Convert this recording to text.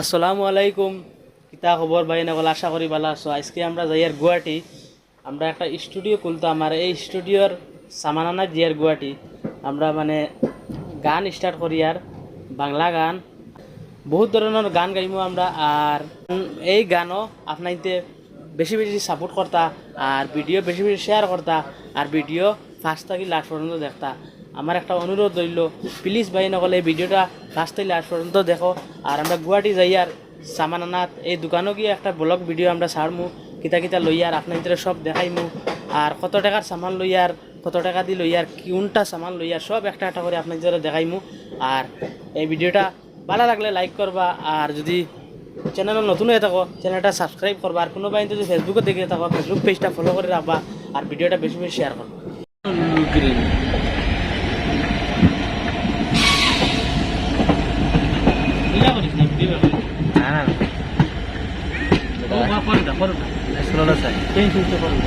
আসসালামু আলাইকুম। কিতা খবর ভাই? নকল আশা করি ভালো আছো। আজকে আমরা যাই আর গুয়াহাটি। আমরা একটা স্টুডিও খুলতাম। আর এই স্টুডিওর সামানানা জিয়ার গুয়াহাটি। আমরা মানে গান স্টার্ট করি আর, বাংলা গান। বহুত ধরনের গান গাইমু আমরা। আর এই গানও আপনাইতে বেশি বেশি সাপোর্ট করতা, আর ভিডিও বেশি বেশি শেয়ার করতা, আর ভিডিও ফার্স্ট থাকি লাস্ট পর্যন্ত দেখতা। আমার একটা অনুরোধ রইল প্লিজ ভাই নকলে ভিডিওটা ফার্স্ট থেকে লাস্ট পর্যন্ত দেখো। আর আমরা গুয়াহাটি যাই আর সামানানাথ, এই দোকানও গিয়ে একটা ব্লগ ভিডিও আমরা ছাড়মু, কিতা কিতা লইয়ার আপনার ভিতরে সব দেখাইমু। আর কত টাকার সামান লইয়ার কত টাকা দিয়ে লইয়ার কোনটা সামান লইয়ার সব একটা একটা করে আপনার দেখাইমু। আর এই ভিডিওটা ভালো লাগলে লাইক করবা, আর যদি চ্যানেল নতুন হয়ে থাকো চ্যানেলটা সাবস্ক্রাইব করবা। আর কোনো বাইন যদি ফেসবুকে দেখে থাকো ফেসবুক পেজটা ফলো করে রাখবা, আর ভিডিওটা বেশি বেশি শেয়ার করবা। না না করুন করুন স্লোটা চাই টেনশন করুন